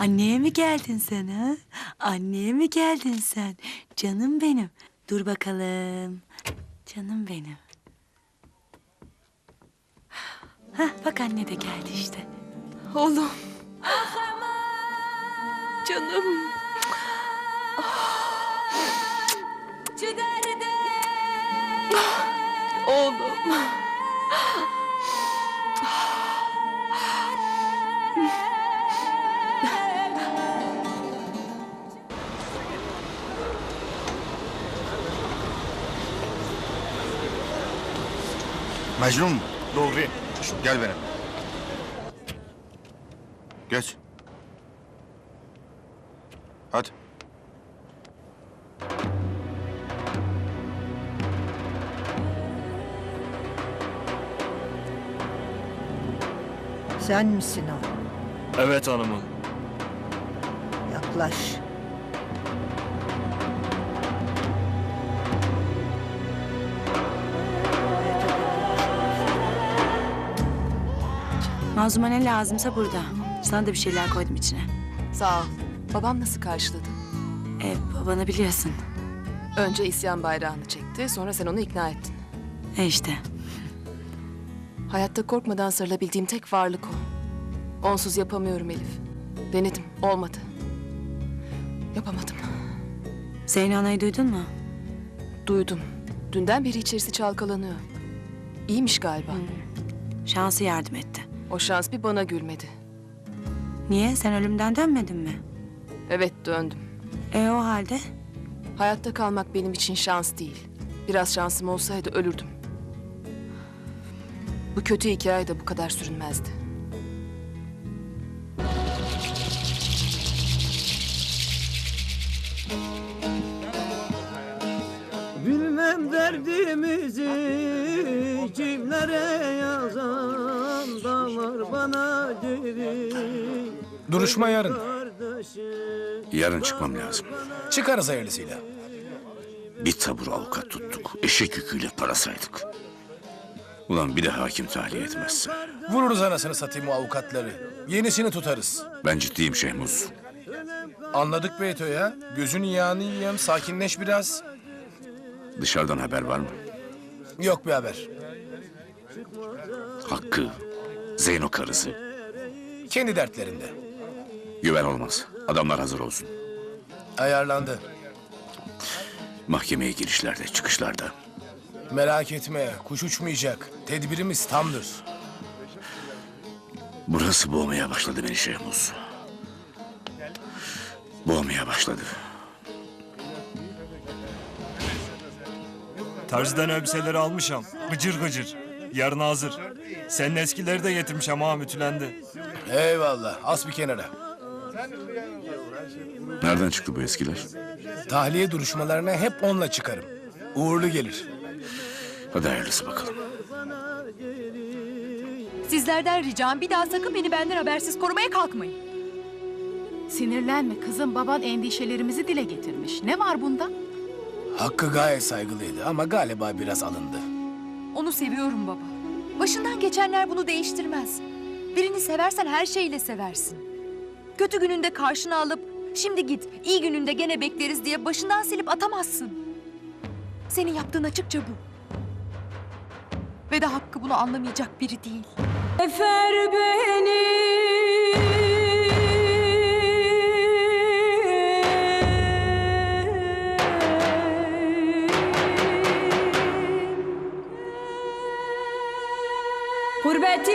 Anneye mi geldin sen ha? Anneye mi geldin sen? Canım benim. Dur bakalım. Canım benim. Hah, bak anne de geldi işte. Oğlum. Canım. Oğlum. Mecnun mu? Doğru. Gel benim. Geç. Hadi. Sen misin o? Evet hanımım. Yaklaş. Mazluma ne lazımsa burada. Sana da bir şeyler koydum içine. Sağ ol. Babam nasıl karşıladı? E, babanı biliyorsun. Önce isyan bayrağını çekti, sonra sen onu ikna ettin. E işte. Hayatta korkmadan sarılabildiğim tek varlık o. Onsuz yapamıyorum Elif. Denedim, olmadı. Yapamadım. Zeyno anayı duydun mu? Duydum. Dünden beri içerisi çalkalanıyor. İyiymiş galiba. Şansı yardım etti. O şans bir bana gülmedi. Niye? Sen ölümden dönmedin mi? Evet döndüm. E o halde? Hayatta kalmak benim için şans değil. Biraz şansım olsaydı ölürdüm. Bu kötü hikaye de bu kadar sürünmezdi. Bilmem derdimizi kimlere yazan Dağlar bana geri Duruşma yarın. Yarın çıkmam lazım. Çıkarız hayırlısıyla. Bir tabur avukat tuttuk. Eşek yüküyle para saydık. Ulan bir de hakim tahliye etmezse. Vururuz anasını satayım o avukatları. Yenisini tutarız. Ben ciddiyim Şehmuz. Anladık Beyto ya. Gözün yağını yiyem, sakinleş biraz. Dışarıdan haber var mı? Yok bir haber. Hakkı, Zeyno karısı. Kendi dertlerinde. Güven olmaz. Adamlar hazır olsun. Ayarlandı. Mahkemeye girişlerde, çıkışlarda. Merak etme, kuş uçmayacak. Tedbirimiz tamdır. Burası boğmaya başladı beni Şehmuz. Boğmaya başladı. Terziden elbiseleri almışam. Gıcır gıcır. Yarın hazır. Senin eskileri de getirmişim ha ütülendi. Eyvallah, as bir kenara. Nereden çıktı bu eskiler? Tahliye duruşmalarına hep onunla çıkarım. Uğurlu gelir. Hadi hayırlısı bakalım. Sizlerden ricam bir daha sakın beni benden habersiz korumaya kalkmayın. Sinirlenme kızım baban endişelerimizi dile getirmiş. Ne var bunda? Hakkı gayet saygılıydı ama galiba biraz alındı. Onu seviyorum baba. Başından geçenler bunu değiştirmez. Birini seversen her şeyle seversin. Kötü gününde karşına alıp şimdi git iyi gününde gene bekleriz diye başından silip atamazsın. Senin yaptığın açıkça bu. Ve de Hakkı bunu anlamayacak biri değil. Efer beni Gurbet